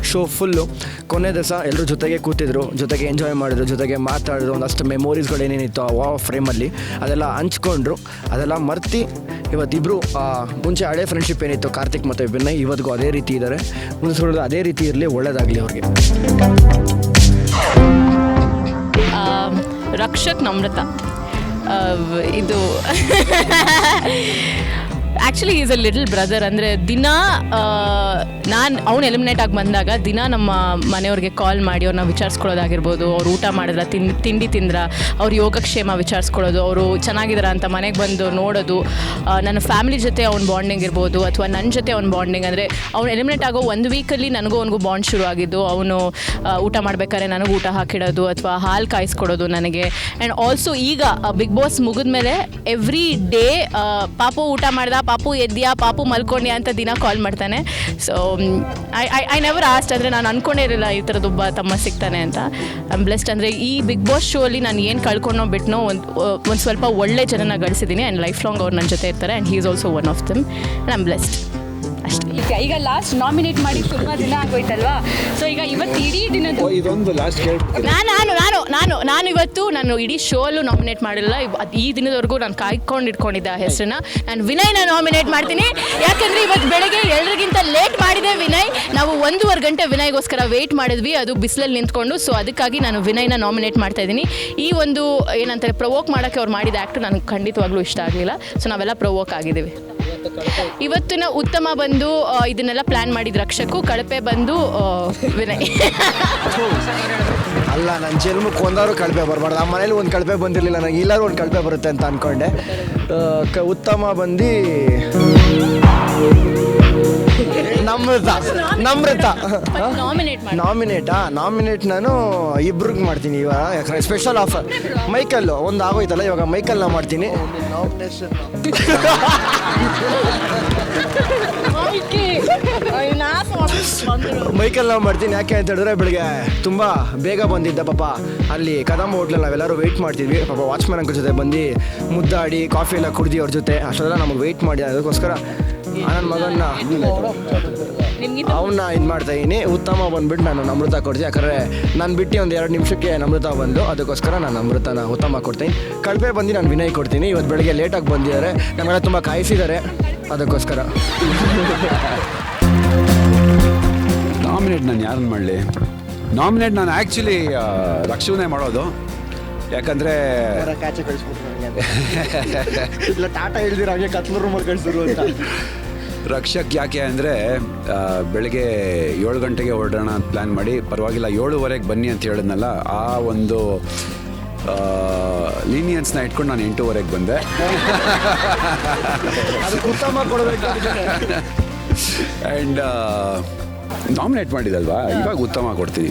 ಶೋ ಫುಲ್ಲು ಕೊನೆ ದಿವಸ ಎಲ್ಲರೂ ಜೊತೆಗೆ ಕೂತಿದ್ರು, ಜೊತೆಗೆ ಎಂಜಾಯ್ ಮಾಡಿದ್ರು, ಜೊತೆಗೆ ಮಾತಾಡಿದ್ರು, ಒಂದಷ್ಟು ಮೆಮೊರೀಸ್ಗಳು ಏನೇನಿತ್ತು ಆ ವಾ ಫ್ರೇಮಲ್ಲಿ ಅದೆಲ್ಲ ಹಂಚ್ಕೊಂಡ್ರು. ಅದೆಲ್ಲ ಮರ್ತಿ ಇವತ್ತಿಬ್ಬರು ಮುಂಚೆ ಹಳೆ ಫ್ರೆಂಡ್ಶಿಪ್ ಏನಿತ್ತು, ಕಾರ್ತಿಕ್ ಮತ್ತು ವಿಭಿನ್ನ ಇವತ್ತಿಗೂ ಅದೇ ರೀತಿ ಇದ್ದಾರೆ ಮುಂದೆ ಅದೇ ರೀತಿ ಇರಲಿ, ಒಳ್ಳೇದಾಗಲಿ ಅವ್ರಿಗೆ. ರಕ್ಷಕ್ ನಮ್ರತಾ. ಇದು. Actually is a little brother ಅಂದರೆ ದಿನ ನಾನು ಅವ್ನು ಎಲಿಮಿನೇಟ್ ಆಗಿ ಬಂದಾಗ ದಿನ ನಮ್ಮ ಮನೆಯವ್ರಿಗೆ ಕಾಲ್ ಮಾಡಿ ಅವ್ರನ್ನ ವಿಚಾರಿಸ್ಕೊಳ್ಳೋದಾಗಿರ್ಬೋದು, ಅವ್ರು ಊಟ ಮಾಡಿದ್ರ, ತಿನ್, ತಿಂಡಿ ತಿಂದ್ರ, ಅವ್ರ ಯೋಗಕ್ಷೇಮ ವಿಚಾರಿಸ್ಕೊಳ್ಳೋದು, ಅವರು ಚೆನ್ನಾಗಿದಾರ ಅಂತ ಮನೆಗೆ ಬಂದು ನೋಡೋದು ನನ್ನ ಫ್ಯಾಮಿಲಿ ಜೊತೆ ಅವ್ನ ಬಾಂಡಿಂಗ್ ಇರ್ಬೋದು, ಅಥವಾ ನನ್ನ ಜೊತೆ ಅವ್ನ ಬಾಂಡಿಂಗ್ ಅಂದರೆ ಅವ್ನು ಎಲಿಮಿನೇಟ್ ಆಗೋ ಒಂದು ವೀಕಲ್ಲಿ ನನಗೂ ಅವ್ನಿಗೂ ಬಾಂಡ್ ಶುರು ಆಗಿದ್ದು, ಅವನು ಊಟ ಮಾಡ್ಬೇಕಾದ್ರೆ ನನಗೂ ಊಟ ಹಾಕಿಡೋದು, ಅಥವಾ ಹಾಲು ಕಾಯಿಸ್ಕೊಡೋದು ನನಗೆ. ಆ್ಯಂಡ್ ಆಲ್ಸೋ ಈಗ ಬಿಗ್ ಬಾಸ್ ಮುಗಿದ ಮೇಲೆ ಎವ್ರಿ ಡೇ ಪಾಪು ಊಟ ಮಾಡ್ದ, ಪಾಪು ಎದ್ದಿಯಾ, ಪಾಪು ಮಲ್ಕೊಂಡ್ಯಾ ಅಂತ ದಿನ ಕಾಲ್ ಮಾಡ್ತಾನೆ. So I I I never asked ಅಂದರೆ ನಾನು ಅನ್ಕೊಂಡೇ ಇರಲಿಲ್ಲ ಈ ಥರದೊಬ್ಬ ತಮ್ಮ ಸಿಗ್ತಾನೆ ಅಂತ. ಬ್ಲೆಸ್ಡ್ ಅಂದರೆ ಈ ಬಿಗ್ ಬಾಸ್ ಶೋ ಅಲ್ಲಿ ನಾನು ಏನು ಕಳ್ಕೊಂಡೋ ಬಿಟ್ಟನೋ ಒಂದು ಒಂದು ಸ್ವಲ್ಪ ಒಳ್ಳೆ ಜನನ ಗಳಿಸಿದ್ದೀನಿ ಆ್ಯಂಡ್ ಲೈಫ್ ಲಾಂಗ್ ಅವ್ರು ನನ್ನ ಜೊತೆ ಇರ್ತಾರೆ and he is also one of them and I'm blessed ಅಷ್ಟೇ. ಈಗ ಈಗ ಲಾಸ್ಟ್ ನಾಮಿನೇಟ್ ಮಾಡಿ ತುಂಬಾ ದಿನ ಆಗೋಯ್ತಲ್ವಾ? ಸೊ ಈಗ ಇವತ್ತು ಇಡೀ ದಿನದ ಇದೊಂದು ಲಾಸ್ಟ್ ನಾನು ನಾನು ನಾನು ನಾನು ನಾನು ಇವತ್ತು ನಾನು ಇಡೀ ಶೋಲು ನಾಮಿನೇಟ್ ಮಾಡಿಲ್ಲ. ಇವ್- ಅದ್ ಈ ದಿನದವರೆಗೂ ನಾನು ಕಾಯ್ಕೊಂಡು ಇಟ್ಕೊಂಡಿದ್ದೆ ಆ ಹೆಸರನ್ನ. ನಾನು ವಿನಯ್ನ ನಾಮಿನೇಟ್ ಮಾಡ್ತೀನಿ. ಯಾಕಂದ್ರೆ ಇವತ್ತು ಬೆಳಗ್ಗೆ ಎಲ್ಲರಿಗಿಂತ ಲೇಟ್ ಮಾಡಿದೆ ವಿನಯ್. ನಾವು ಒಂದೂವರೆ ಗಂಟೆ ವಿನಯ್ಗೋಸ್ಕರ ವೇಟ್ ಮಾಡಿದ್ವಿ. ಅದು ಬಿಸಿಲಲ್ಲಿ ನಿಂತ್ಕೊಂಡು ಸೊ ಅದಕ್ಕಾಗಿ ನಾನು ವಿನಯ್ನ ನಾಮಿನೇಟ್ ಮಾಡ್ತಾ ಇದ್ದೀನಿ. ಈ ಒಂದು ಏನಂತಾರೆ ಪ್ರವೋಕ್ ಮಾಡೋಕ್ಕೆ ಅವ್ರು ಮಾಡಿದ ಆ್ಯಕ್ಟು ನನಗೆ ಖಂಡಿತವಾಗ್ಲೂ ಇಷ್ಟ ಆಗಲಿಲ್ಲ. ಸೊ ನಾವೆಲ್ಲ ಪ್ರವೋಕ್ ಆಗಿದ್ದೀವಿ. ಇವತ್ತಿನ ಉತ್ತಮ ಬಂದು ಆ, ಇದನ್ನೆಲ್ಲ ಪ್ಲಾನ್ ಮಾಡಿದ ರಕ್ಷಕು ಕಳಪೆ ಬಂದು ಆ, ವಿನಯ್. ಅಲ್ಲ ನನ್ನ ಜನ್ಮಕ್ಕೆ ಒಂದಾದ್ರು ಕಳಪೆ ಬರಬಾರ್ದು. ನಮ್ಮ ಮನೇಲಿ ಒಂದು ಕಳಪೆ ಬಂದಿರಲಿಲ್ಲ ನನಗೆ ಇಲ್ಲಾದ್ರು ಒಂದು ಕಳಪೆ ಬರುತ್ತೆ ಅಂತ ಅಂದ್ಕೊಂಡೆ ಆ, ಕ ಉತ್ತಮ ಬಂದು ನಮ್ರತ ನಮ್ರತ. ನಾಮಿನೇಟ್ ಮಾಡಿ. ನಾಮಿನೇಟಾ ನಾಮಿನೇಟ್ ನಾನು ಇಬ್ರಿಗೆ ಮಾಡ್ತೀನಿ ಇವಾಗ. ಯಾಕಂದ್ರೆ ಸ್ಪೆಷಲ್ ಆಫರ್ ಮೈಕಲ್ಲು ಒಂದು ಆಗೋಯ್ತಲ್ಲ ಇವಾಗ ಮೈಕಲ್ನ ಮಾಡ್ತೀನಿ. ಮೈಕಲ್ ನಾವು ಮಾಡ್ತೀನಿ, ಯಾಕೆ ಅಂತ ಹೇಳಿದ್ರೆ ಬೆಳಿಗ್ಗೆ ತುಂಬ ಬೇಗ ಬಂದಿದ್ದ ಪಾಪ. ಅಲ್ಲಿ ಕದಂಬ ಹೋಟ್ಲಲ್ಲಿ ನಾವೆಲ್ಲರೂ ವೆಯ್ಟ್ ಮಾಡ್ತಿದ್ವಿ. ಪಾಪ ವಾಚ್ಮ್ಯಾನ್ ಅಂಕಲ್ ಜೊತೆ ಬಂದು ಮುದ್ದಾಡಿ ಕಾಫಿ ಎಲ್ಲ ಕುಡ್ದು ಅವ್ರ ಜೊತೆ. ಅಷ್ಟೆಲ್ಲ ನಮಗೆ ವೆಯ್ಟ್ ಮಾಡಿ ಅದಕ್ಕೋಸ್ಕರ ನನ್ನ ಮಗನ್ನ ಅವನ್ನ ಇದು ಮಾಡ್ತಾ ಇದ್ದೀನಿ ಉತ್ತಮ ಬಂದ್ಬಿಟ್ಟು ನಾನು ಅಮೃತ ಕೊಡ್ತೀನಿ. ಯಾಕಂದರೆ ನಾನು ಬಿಟ್ಟು ಒಂದು ಎರಡು ನಿಮಿಷಕ್ಕೆ ಅಮೃತ ಬಂದು ಅದಕ್ಕೋಸ್ಕರ ನಾನು ಅಮೃತನ ಉತ್ತಮ ಕೊಡ್ತೀನಿ. ಕಳಪೆ ಬಂದು ನಾನು ವಿನಯ್ ಕೊಡ್ತೀನಿ. ಇವತ್ತು ಬೆಳಗ್ಗೆ ಲೇಟಾಗಿ ಬಂದಿದ್ದಾರೆ ನಮ್ಮೆಲ್ಲ ತುಂಬ ಕಾಯಿಸಿದ್ದಾರೆ. ಅದಕ್ಕೋಸ್ಕರ. ನಾಮಿನೇಟ್ ನಾನು ಯಾರನ್ನ ಮಾಡಲಿ? ನಾಮಿನೇಟ್ ನಾನು ಆ್ಯಕ್ಚುಲಿ ರಕ್ಷಣೆ ಮಾಡೋದು. ಯಾಕಂದರೆ ಕಾಚೆ ಕಳಿಸ್ಬಿಟ್ರು ಟಾಟಾ ಹೇಳ್ದಿರ ಹಾಗೆ ಕತ್ಲೂರು ರೂಮಲ್ಲಿ ಕಳಿಸಿದ್ರು ಅಂತ ರಕ್ಷಕ್ ಯಾಕೆ ಅಂದರೆ ಬೆಳಗ್ಗೆ ಏಳು ಗಂಟೆಗೆ ಹೊರಡೋಣ ಅಂತ ಪ್ಲ್ಯಾನ್ ಮಾಡಿ ಪರವಾಗಿಲ್ಲ ಏಳುವರೆಗೆ ಬನ್ನಿ ಅಂತ ಹೇಳಿದ್ನಲ್ಲ ಆ ಒಂದು ಲೀನಿಯನ್ಸ್ನ ಇಟ್ಕೊಂಡು ನಾನು ಎಂಟೂವರೆಗೆ ಬಂದೆ. ಅದಕ್ಕೆ ಉತ್ತಮ ಕೊಡಬೇಕು ಆ್ಯಂಡ್ ನಾಮಿನೇಟ್ ಮಾಡಿದಲ್ವಾ? ಇವಾಗ ಉತ್ತಮ ಕೊಡ್ತೀನಿ.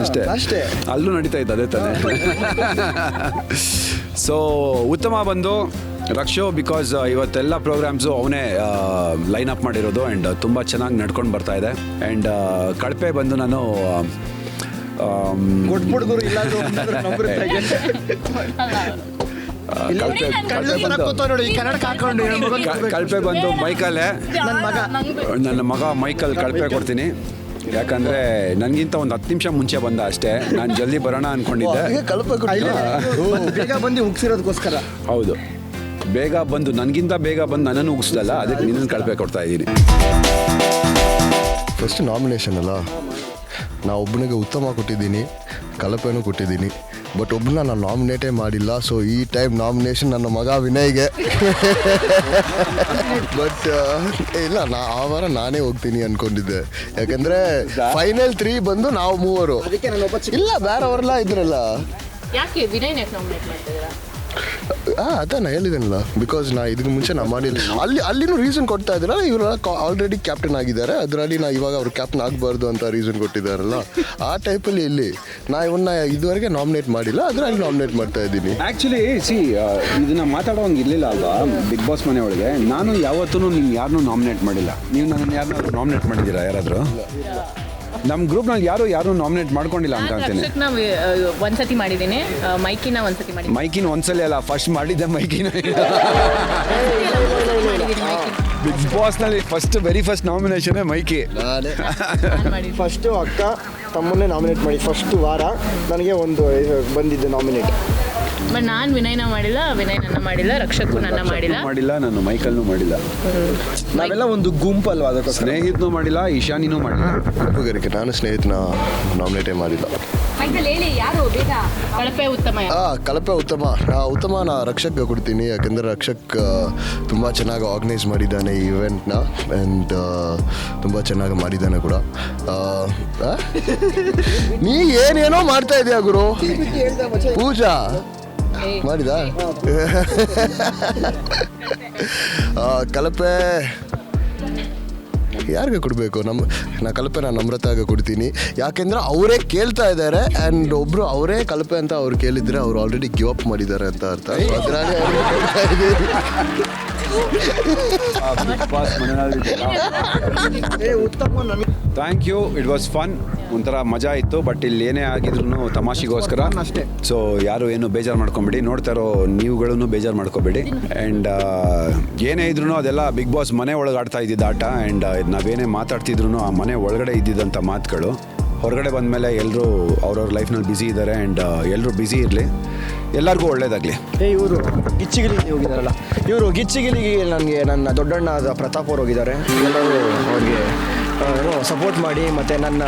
ಅಷ್ಟೇ. ಅಷ್ಟೇ. ಅಲ್ಲೂ ನಡೀತಾ ಇತ್ತು ಅದೇ ತಾನೆ. ಸೊ ಉತ್ತಮ ಬಂದು ರಕ್ಷೋ ಬಿಕಾಸ್ ಇವತ್ತೆಲ್ಲ ಪ್ರೋಗ್ರಾಮ್ಸು ಅವನೇ ಲೈನ್ ಅಪ್ ಮಾಡಿರೋದು ಆ್ಯಂಡ್ ತುಂಬ ಚೆನ್ನಾಗಿ ನಡ್ಕೊಂಡು ಬರ್ತಾ ಇದೆ. ಆ್ಯಂಡ್ ಕಳಪೆ ಬಂದು ನಾನು ಕಳಪೆ ಕಳಪೆ ಬಂದು ಮೈಕಲ್ಲೇ ನನ್ನ ಮಗ. ನನ್ನ ಮಗ ಮೈಕಲ್ ಕಳಪೆ ಕೊಡ್ತೀನಿ. ಯಾಕಂದ್ರೆ ನನಗಿಂತ ಒಂದು ಹತ್ತು ನಿಮಿಷ ಮುಂಚೆ ಬಂದ ಅಷ್ಟೇ. ನಾನು ಜಲ್ದಿ ಬರೋಣ ಅನ್ಕೊಂಡಿದ್ದೆ. ಕಳಪೆ ಬಂದ್ ಬೇಗ ಬಂದು ಉಗ್ಸಿರೋದಕ್ಕೋಸ್ಕರ. ಹೌದು. ಬೇಗ ಬಂದು ನನಗಿಂತ ಬೇಗ ಬಂದು ನನ್ನನ್ನು ಉಗಿಸ್ದಲ್ಲ ಅದಕ್ಕೆ ನಿನ್ನನ್ನು ಕಳಪೆ ಕೊಡ್ತಾ ಇದ್ದೀನಿ. ಫಸ್ಟ್ ನಾಮಿನೇಷನ್ ಅಲ್ಲ. ನಾನು ಒಬ್ಬನಿಗೆ ಉತ್ತಮ ಕೊಟ್ಟಿದ್ದೀನಿ ಕಲಪೆನೂ ಕೊಟ್ಟಿದ್ದೀನಿ. ಬಟ್ ಒಬ್ಬನ ನಾನು ನಾಮಿನೇಟೇ ಮಾಡಿಲ್ಲ ಸೊ ಈ ಟೈಮ್ ನಾಮಿನೇಷನ್ ನನ್ನ ಮಗ ವಿನಯ್ಗೆ. ಬಟ್ ಇಲ್ಲ ನಾ ಆ ವಾರ ನಾನೇ ಹೋಗ್ತೀನಿ ಅನ್ಕೊಂಡಿದ್ದೆ. ಯಾಕಂದ್ರೆ ಫೈನಲ್ ತ್ರೀ ಬಂದು ನಾವು ಮೂವರು. ಅದಕ್ಕೆ ನಾನು ಒಬ್ಬ ಇಲ್ಲ ಬೇರೆಯವರೆಲ್ಲ ಇದ್ರಲ್ಲ. ಯಾಕೆ ವಿನಯ್ ನಾಮಿನೇಟ್ ಮಾಡ್ತಿದ್ದೀರಾ ಹಾ ಅದನ್ನ ನಾ ಹೇಳಿದ್ದೇನಲ್ಲ ಬಿಕಾಸ್ ನಾ ಇದಕ್ಕೆ ಮುಂಚೆ ನಾ ಮಾಡಿಲ್ಲ ಅಲ್ಲಿ ಅಲ್ಲಿನೂ ರೀಸನ್ ಕೊಡ್ತಾ ಇದ್ರಲ್ಲ ಇವರು ಆಲ್ರೆಡಿ ಕ್ಯಾಪ್ಟನ್ ಆಗಿದ್ದಾರೆ. ಅದರಲ್ಲಿ ನಾ ಇವಾಗ ಅವ್ರು ಕ್ಯಾಪ್ಟನ್ ಆಗಬಾರ್ದು ಅಂತ ರೀಸನ್ ಕೊಟ್ಟಿದ್ದಾರಲ್ಲ. ಆ ಟೈಪಲ್ಲಿ ಇಲ್ಲಿ ನಾ ಇವನ್ನ ಇದುವರೆಗೆ ನಾಮಿನೇಟ್ ಮಾಡಿಲ್ಲ ಅದರಲ್ಲಿ ನಾಮಿನೇಟ್ ಮಾಡ್ತಾ ಇದ್ದೀನಿ. ಆ್ಯಕ್ಚುಲಿ ಸಿ ಇದನ್ನ ಮಾತಾಡೋಂಗೆ ಇರಲಿಲ್ಲ ಅಲ್ವಾ ಬಿಗ್ ಬಾಸ್ ಮನೆಯೊಳಗೆ. ನಾನು ಯಾವತ್ತೂ ನಿಮ್ಗೆ ಯಾರನ್ನೂ ನಾಮಿನೇಟ್ ಮಾಡಿಲ್ಲ. ನೀವು ನನ್ನ ಯಾರನ್ನೂ ನಾಮಿನೇಟ್ ಮಾಡಿದ್ದೀರಾ ಯಾರಾದರೂ? ನಮ್ಮ ಗ್ರೂಪ್ನಲ್ಲಿ ಯಾರು ಯಾರು ನಾಮಿನೇಟ್ ಮಾಡ್ಕೊಂಡಿಲ್ಲ ಅಂತ ಅಂತೀನಿ. ರಕ್ಷಕ್ನ ಒಂದ್ಸತಿ ಮಾಡಿದ್ದೀನಿ. ಮೈಕಿನ ಒಂದ್ಸತಿ ಮಾಡಿದ್ದೀನಿ. ಮೈಕಿನ ಒಂದ್ಸಲ ಅಲ್ಲ ಫಸ್ಟ್ ಮಾಡಿದ್ದೆ ಮೈಕಿನ. Bigg ಬಾಸ್ನಲ್ಲಿ first very first nomination Mikey. First first ಅಕ್ಕ ತಮ್ಮನ್ನೇ ನಾಮಿನೇಟ್ ಮಾಡಿ ಫಸ್ಟ್ ವಾರ ನನಗೆ ಒಂದು ಇದು ಬಂದಿದ್ದು ನಾಮಿನೇಟ್ ಬಟ್ ನಾನು ವಿನಯನ ಮಾಡಿಲ್ಲ ವಿನಯ್ ನನ್ನ ಮಾಡಿಲ್ಲ ರಕ್ಷಕ್ಕೂ ನನ್ನ ಮಾಡಿಲ್ಲ. ಮಾಡಿಲ್ಲ ನಾನು ಮೈಕಲ್ನೂ ಮಾಡಿಲ್ಲ. ನಾವೆಲ್ಲ ಒಂದು ಗುಂಪಲ್ವಾ ಅದಕ್ಕೋಸ್ಕರ? ಸ್ನೇಹಿತನೂ ಮಾಡಿಲ್ಲ ಈಶಾನಿನೂ ಮಾಡಿಲ್ಲ. ಉಪಗರಿಕೆ ನಾನು ಸ್ನೇಹಿತನ ನಾಮಿನೇಟೇ ಮಾಡಿಲ್ಲ. ಮೈಕಲ್ ಹೇಳಿ ಯಾರು? ಬೇಗ. ಕಳಪೆ ಉತ್ತಮ. ಯಾರು? ಆ ಕಲಪೆ ಉತ್ತಮ. ಆ, ಉತ್ತಮ ನಾ ರಕ್ಷಕ್ ಕೊಡ್ತೀನಿ ಯಾಕಂದ್ರೆ ರಕ್ಷಕ್ ತುಂಬ ಚೆನ್ನಾಗಿ ಆರ್ಗನೈಸ್ ಮಾಡಿದ್ದಾನೆ ಈ ಇವೆಂಟ್ನ ಆ್ಯಂಡ್ ತುಂಬ ಚೆನ್ನಾಗಿ ಮಾಡಿದ್ದಾನೆ ಕೂಡ. ಆ, ಆ? ನೀ ಏನೇನೋ ಮಾಡ್ತಾ ಇದೀಯ ಗುರು? ಪೂಜಾ. ಮಾಡಿದ? ಕಲಪೆ. ಯಾರಿಗೆ ಕೊಡಬೇಕು? ನಮ್ಮ ನಾ ಕಲಪೆ ನಾನು ನಮ್ರತಾಗ ಕೊಡ್ತೀನಿ. ಯಾಕೆಂದ್ರೆ ಅವರೇ ಕೇಳ್ತಾ ಇದ್ದಾರೆ ಆ್ಯಂಡ್ ಒಬ್ಬರು ಅವರೇ ಕಲಪೆ ಅಂತ ಅವ್ರು ಕೇಳಿದರೆ ಅವ್ರು ಆಲ್ರೆಡಿ ಗಿವ್ ಅಪ್ ಮಾಡಿದ್ದಾರೆ ಅಂತ ಅರ್ಥ. ಅದ್ರಾಗೆ thank you it was fun ಒಂಥರ ಮಜಾ ಇತ್ತು ಬಟ್ ಇಲ್ಲಿ ಏನೇ ಆಗಿದ್ರು ತಮಾಷೆಗೋಸ್ಕರ. ಅಷ್ಟೇ. ಸೊ ಯಾರು ಏನು ಬೇಜಾರು ಮಾಡ್ಕೊಬೇಡಿ. ನೋಡ್ತಾ ಇರೋ ನೀವುಗಳನ್ನು ಬೇಜಾರು ಮಾಡ್ಕೋಬೇಡಿ. ಆ್ಯಂಡ್ ಏನೇ ಇದ್ರು ಅದೆಲ್ಲ ಬಿಗ್ ಬಾಸ್ ಮನೆ ಒಳಗೆ ಆಡ್ತಾ ಇದ್ದಿದ್ದ ಆಟ. ಆ್ಯಂಡ್ ನಾವೇನೇ ಮಾತಾಡ್ತಿದ್ರು ಆ ಮನೆ ಒಳಗಡೆ ಇದ್ದಿದ್ದಂಥ ಮಾತುಗಳು. ಹೊರಗಡೆ ಬಂದ ಮೇಲೆ ಎಲ್ಲರೂ ಅವ್ರವ್ರ ಲೈಫ್ನಲ್ಲಿ ಬ್ಯುಸಿ ಇದ್ದಾರೆ ಆ್ಯಂಡ್ ಎಲ್ಲರೂ ಬ್ಯುಸಿ ಇರಲಿ. ಎಲ್ಲರಿಗೂ ಒಳ್ಳೇದಾಗಲಿ. ಏ ಇವರು ಗಿಚ್ಚಿಗಿಲಿಗೆ ಹೋಗಿದಾರಲ್ಲ. ಇವರು ಗಿಚ್ಚಿಗಿಲಿಗೆ ನನಗೆ ನನ್ನ ದೊಡ್ಡಣ್ಣ ಪ್ರತಾಪ್ ಅವ್ರು ಹೋಗಿದ್ದಾರೆ. ಎಲ್ಲರೂ ಅವ್ರಿಗೆ ಸಪೋರ್ಟ್ ಮಾಡಿ ಮತ್ತು ನನ್ನ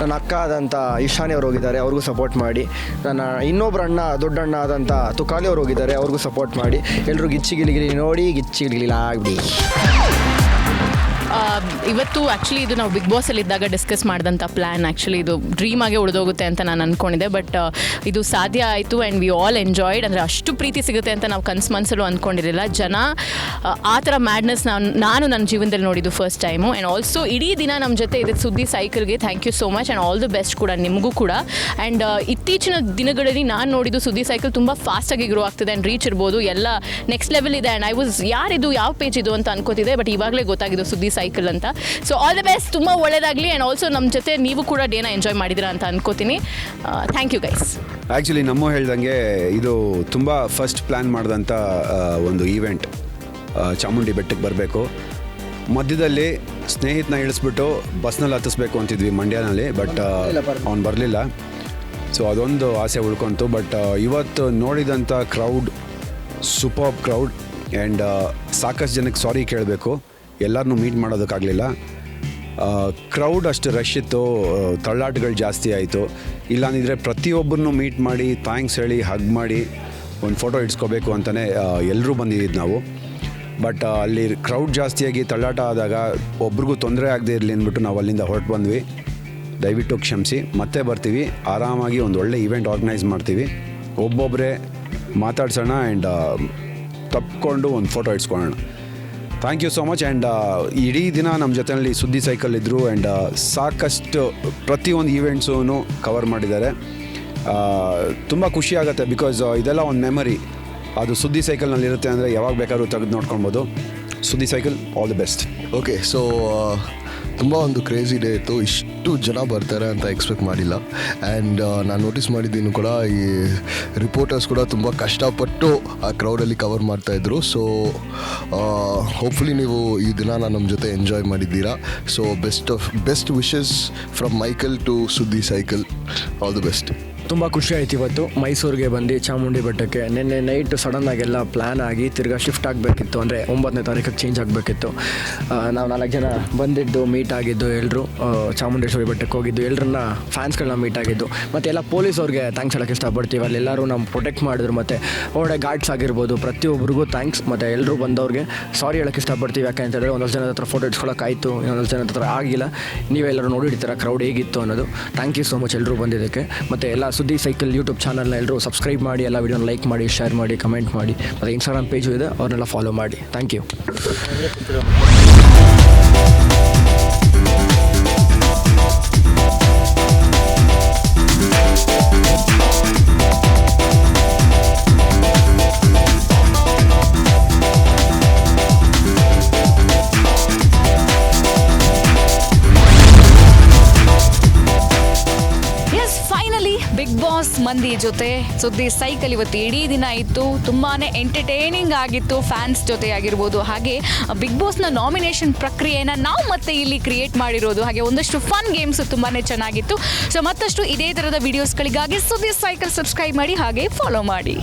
ನನ್ನ ಅಕ್ಕ ಆದಂಥ ಇಶಾನಿ ಅವ್ರು ಹೋಗಿದ್ದಾರೆ ಅವ್ರಿಗೂ ಸಪೋರ್ಟ್ ಮಾಡಿ. ನನ್ನ ಇನ್ನೊಬ್ಬರು ಅಣ್ಣ ದೊಡ್ಡಣ್ಣ ಆದಂಥ ತುಕಾಲಿ ಅವ್ರು ಹೋಗಿದ್ದಾರೆ ಅವ್ರಿಗೂ ಸಪೋರ್ಟ್ ಮಾಡಿ. ಎಲ್ಲರೂ ಗಿಚ್ಚಿಗಿಲಿಗಿಲಿ ನೋಡಿ ಗಿಚ್ಚಿಗಿಲಿಗಿಲಿ ಆಗ್ಬಿಡಿ ಆ, ಇವತ್ತು ಆ್ಯಕ್ಚುಲಿ ಇದು ನಾವು ಬಿಗ್ ಬಾಸಲ್ಲಿ ಇದ್ದಾಗ ಡಿಸ್ಕಸ್ ಮಾಡಿದಂಥ ಪ್ಲಾನ್ ಆ್ಯಕ್ಚುಲಿ ಇದು ಡ್ರೀಮ್ ಆಗೇ ಉಳಿದೋಗುತ್ತೆ ಅಂತ ನಾನು ಅಂದ್ಕೊಂಡಿದ್ದೆ ಬಟ್ ಇದು ಸಾಧ್ಯ ಆಯಿತು ಆ್ಯಂಡ್ ವಿ ಆಲ್ ಎಂಜಾಯ್ಡ್ ಅಂದರೆ ಅಷ್ಟು ಪ್ರೀತಿ ಸಿಗುತ್ತೆ ಅಂತ ನಾವು ಕನ್ಸು ಮನಸ್ಸಲ್ಲೂ ಅಂದ್ಕೊಂಡಿರಲಿಲ್ಲ ಜನ ಆ, ಥರ ಮ್ಯಾಡ್ನೆಸ್ ನಾನು ನಾನು ನನ್ನ ಜೀವನದಲ್ಲಿ ನೋಡಿದ್ದು ಫಸ್ಟ್ ಟೈಮು ಆ್ಯಂಡ್ ಆಲ್ಸೋ ಇಡೀ ದಿನ ನಮ್ಮ ಜೊತೆ ಇದೆ Suddi ಸೈಕಲ್ಗೆ thank you so much and all the best ಕೂಡ ನಿಮಗೂ ಕೂಡ. ಆ್ಯಂಡ್ ಇತ್ತೀಚಿನ ದಿನಗಳಲ್ಲಿ ನಾನು ನೋಡಿದ್ದು ಸುದ್ದಿ ಸೈಕಲ್ ತುಂಬ ಫಾಸ್ಟಾಗಿ ಗ್ರೋ ಆಗ್ತಿದೆ ಆ್ಯಂಡ್ ರೀಚ್ ಇರ್ಬೋದು. ಎಲ್ಲ ನೆಕ್ಸ್ಟ್ ಲೆವೆಲ್ ಇದೆ. ಆ್ಯಂಡ್ ಐ ವಾಸ್ ಯಾರಿದು ಯಾವ ಪೇಜ್ ಇದು ಅಂತ ಅನ್ಕೋತಿದೆ ಬಟ್ ಇವಾಗಲೇ ಗೊತ್ತಾಗಿದ್ದು ಸುದ್ದಿ ಸೈಕಲ್ ಅಂತ. ಸೊ ಆಲ್ ದ ಬೆಸ್ಟ್ ತುಂಬ ಒಳ್ಳೇದಾಗಲಿ. ಆ್ಯಂಡ್ ಆಲ್ಸೋ ನಮ್ಮ ಜೊತೆ ನೀವು ಕೂಡ ಡೇನ ಎಂಜಾಯ್ ಮಾಡಿದ್ದೀರಾ ಅಂತ ಅನ್ಕೋತೀನಿ. ಥ್ಯಾಂಕ್ ಯು ಗೈಸ್ ಆ್ಯಕ್ಚುಲಿ ನಮ್ಮ ಹೇಳ್ದಂಗೆ ಇದು ತುಂಬ ಫಸ್ಟ್ ಪ್ಲ್ಯಾನ್ ಮಾಡಿದಂಥ ಒಂದು ಈವೆಂಟ್ ಚಾಮುಂಡಿ ಬೆಟ್ಟಕ್ಕೆ ಬರಬೇಕು. ಮಧ್ಯದಲ್ಲಿ ಸ್ನೇಹಿತನ ಇಳಿಸ್ಬಿಟ್ಟು ಬಸ್ನಲ್ಲಿ ಹತ್ತಿಸ್ಬೇಕು ಅಂತಿದ್ವಿ ಮಂಡ್ಯನಲ್ಲಿ ಬಟ್ ಅವ್ನು ಬರಲಿಲ್ಲ. ಸೊ ಅದೊಂದು ಆಸೆ ಉಳ್ಕೊಂತು ಬಟ್ ಇವತ್ತು ನೋಡಿದಂಥ ಕ್ರೌಡ್ ಸೂಪರ್ ಕ್ರೌಡ್ ಆ್ಯಂಡ್ ಸಾಕಷ್ಟು ಜನಕ್ಕೆ ಸಾರಿ ಕೇಳಬೇಕು. ಎಲ್ಲರನ್ನೂ ಮೀಟ್ ಮಾಡೋದಕ್ಕಾಗಲಿಲ್ಲ. ಕ್ರೌಡ್ ಅಷ್ಟು ರಶ್ ಇತ್ತು ತಳ್ಳಾಟಗಳು ಜಾಸ್ತಿ ಆಯಿತು. ಇಲ್ಲಾಂದಿದ್ರೆ ಪ್ರತಿಯೊಬ್ಬರನ್ನು ಮೀಟ್ ಮಾಡಿ ಥ್ಯಾಂಕ್ಸ್ ಹೇಳಿ ಹಗ್ ಮಾಡಿ, ಒಂದು ಫೋಟೋ ಇಡ್ಸ್ಕೋಬೇಕು ಅಂತಲೇ ಎಲ್ಲರೂ ಬಂದಿದ್ದು ನಾವು. ಬಟ್ ಅಲ್ಲಿ ಕ್ರೌಡ್ ಜಾಸ್ತಿಯಾಗಿ ತಳ್ಳಾಟ ಆದಾಗ ಒಬ್ರಿಗೂ ತೊಂದರೆ ಆಗದೆ ಇರಲಿ ಅಂದ್ಬಿಟ್ಟು ನಾವು ಅಲ್ಲಿಂದ ಹೊರಟು ಬಂದ್ವಿ. ದಯವಿಟ್ಟು ಕ್ಷಮಿಸಿ, ಮತ್ತೆ ಬರ್ತೀವಿ. ಆರಾಮಾಗಿ ಒಂದು ಒಳ್ಳೆ ಇವೆಂಟ್ ಆರ್ಗನೈಸ್ ಮಾಡ್ತೀವಿ. ಒಬ್ಬೊಬ್ಬರೇ ಮಾತಾಡ್ಸೋಣ ಆ್ಯಂಡ್ ತಪ್ಕೊಂಡು ಒಂದು photo ಇಡ್ಸ್ಕೊಳ್ಳೋಣ. Thank you so much and ಇಡೀ ದಿನ ನಮ್ಮ ಜೊತೆಯಲ್ಲಿ ಸುದ್ದಿ ಸೈಕಲ್ ಇದ್ದರು ಆ್ಯಂಡ್ ಸಾಕಷ್ಟು ಪ್ರತಿಯೊಂದು ಈವೆಂಟ್ಸೂ ಕವರ್ ಮಾಡಿದ್ದಾರೆ. ತುಂಬ ಖುಷಿ ಆಗುತ್ತೆ ಬಿಕಾಸ್ ಇದೆಲ್ಲ ಒಂದು ಮೆಮರಿ ಅದು ಸುದ್ದಿ ಸೈಕಲ್ನಲ್ಲಿ ಇರುತ್ತೆ ಅಂದರೆ ಯಾವಾಗ ಬೇಕಾದ್ರೂ ತೆಗೆದು ನೋಡ್ಕೊಳ್ಬೋದು. Suddi cycle all the best okay so ತುಂಬ ಒಂದು ಕ್ರೇಜಿ ಡೇ ಇತ್ತು. ಇಷ್ಟು ಜನ ಬರ್ತಾರೆ ಅಂತ ಎಕ್ಸ್ಪೆಕ್ಟ್ ಮಾಡಿಲ್ಲ. ಆ್ಯಂಡ್ ನಾನು ನೋಟಿಸ್ ಮಾಡಿದ್ದೀನಿ ಕೂಡ ಈ ರಿಪೋರ್ಟರ್ಸ್ ಕೂಡ ತುಂಬ ಕಷ್ಟಪಟ್ಟು ಆ ಕ್ರೌಡಲ್ಲಿ ಕವರ್ ಮಾಡ್ತಾಯಿದ್ರು ಸೊ ಹೋಪ್ಫುಲಿ ನೀವು ಈ ದಿನ ನಮ್ಮ ಜೊತೆ ಎಂಜಾಯ್ ಮಾಡಿದ್ದೀರಾ. So best of best wishes from Michael to Suddi cycle all the best ತುಂಬ ಖುಷಿ ಆಯ್ತು ಇವತ್ತು. ಮೈಸೂರಿಗೆ ಬಂದು ಚಾಮುಂಡಿ ಬೆಟ್ಟಕ್ಕೆ ನಿನ್ನೆ ನೈಟ್ ಸಡನ್ ಆಗೆಲ್ಲ ಪ್ಲ್ಯಾನ್ ಆಗಿ ತಿರ್ಗಾ ಶಿಫ್ಟ್ ಆಗಬೇಕಿತ್ತು. ಅಂದರೆ ಒಂಬತ್ತನೇ ತಾರೀಕಿಗೆ ಚೇಂಜ್ ಆಗಬೇಕಿತ್ತು. ನಾವು ನಾಲ್ಕು ಜನ ಬಂದಿದ್ದು ಮೀಟ್ ಆಗಿದ್ದು ಎಲ್ಲರೂ ಚಾಮುಂಡೇಶ್ವರಿ ಬೆಟ್ಟಕ್ಕೆ ಹೋಗಿದ್ದು ಎಲ್ಲರನ್ನ ಫ್ಯಾನ್ಸ್ಗಳನ್ನ ಮೀಟ್ ಆಗಿದ್ದು. ಮತ್ತು ಎಲ್ಲ ಪೊಲೀಸ್ ಅವ್ರಿಗೆ ಥ್ಯಾಂಕ್ಸ್ ಹೇಳೋಕ್ಕೆ ಇಷ್ಟಪಡ್ತೀವಿ. ಅಲ್ಲಿ ಎಲ್ಲರೂ ನಮ್ಮ ಪ್ರೊಟೆಕ್ಟ್ ಮಾಡಿದ್ರು. ಮತ್ತು ಒಳ್ಳೆ ಗಾರ್ಡ್ಸ್ ಆಗಿರ್ಬೋದು ಪ್ರತಿಯೊಬ್ಬರಿಗೂ ಥ್ಯಾಂಕ್ಸ್ ಮತ್ತು ಎಲ್ಲರೂ ಬಂದವ್ರಿಗೆ ಸಾರಿ ಹೇಳೋಕ್ಕೆ ಇಷ್ಟಪಡ್ತೀವಿ. ಯಾಕೆ ಅಂತ ಹೇಳಿದ್ರೆ ಒಂದಷ್ಟು ಜನ ಹತ್ರ ಫೋಟೋ ಇಟ್ಸ್ಕೊಳಕ್ಕಾಯಿತು ಇನ್ನೊಂದಷ್ಟು ಜನ ಹತ್ರ ಆಗಿಲ್ಲ. ನೀವೆಲ್ಲರೂ ನೋಡಿರ್ತೀರ ಕ್ರೌಡ್ ಹೇಗಿತ್ತು ಅನ್ನೋದು. ಥ್ಯಾಂಕ್ ಯು ಸೋ ಮಚ್ ಎಲ್ಲರೂ ಬಂದಿದ್ದಕ್ಕೆ. ಮತ್ತು ಎಲ್ಲ ಸುದ್ದಿ ಸೈಕಲ್ ಯೂಟ್ಯೂಬ್ ಚಾನಲ್ನ ಎಲ್ಲರೂ ಸಬ್ಸ್ಕ್ರೈಬ್ ಮಾಡಿ, ಎಲ್ಲ ವಿಡಿಯೋನ ಲೈಕ್ ಮಾಡಿ ಶೇರ್ ಮಾಡಿ ಕಮೆಂಟ್ ಮಾಡಿ. ಮತ್ತು ಇನ್ಸ್ಟಾಗ್ರಾಮ್ ಪೇಜು ಇದೆ, ಅವ್ರನ್ನೆಲ್ಲ ಫಾಲೋ ಮಾಡಿ. ಥ್ಯಾಂಕ್ ಯು ಜೊತೆ, ಸುದ್ದಿ ಸೈಕಲ್ ಇವತ್ತು ಇಡೀ ದಿನ ಇತ್ತು. ತುಂಬಾ ಎಂಟರ್ಟೈನಿಂಗ್ ಆಗಿತ್ತು ಫ್ಯಾನ್ಸ್ ಜೊತೆ ಆಗಿರ್ಬೋದು. ಹಾಗೆ ಬಿಗ್ ಬಾಸ್ನ ನಾಮಿನೇಷನ್ ಪ್ರಕ್ರಿಯೆನ ನಾವು ಮತ್ತೆ ಇಲ್ಲಿ ಕ್ರಿಯೇಟ್ ಮಾಡಿರೋದು. ಹಾಗೆ ಒಂದಷ್ಟು ಫನ್ ಗೇಮ್ಸ್ ತುಂಬಾ ಚೆನ್ನಾಗಿತ್ತು. ಸೊ ಮತ್ತಷ್ಟು ಇದೇ ಥರದ ವಿಡಿಯೋಸ್ಗಳಿಗಾಗಿ ಸುದ್ದಿ ಸೈಕಲ್ ಸಬ್ಸ್ಕ್ರೈಬ್ ಮಾಡಿ, ಹಾಗೆ ಫಾಲೋ ಮಾಡಿ.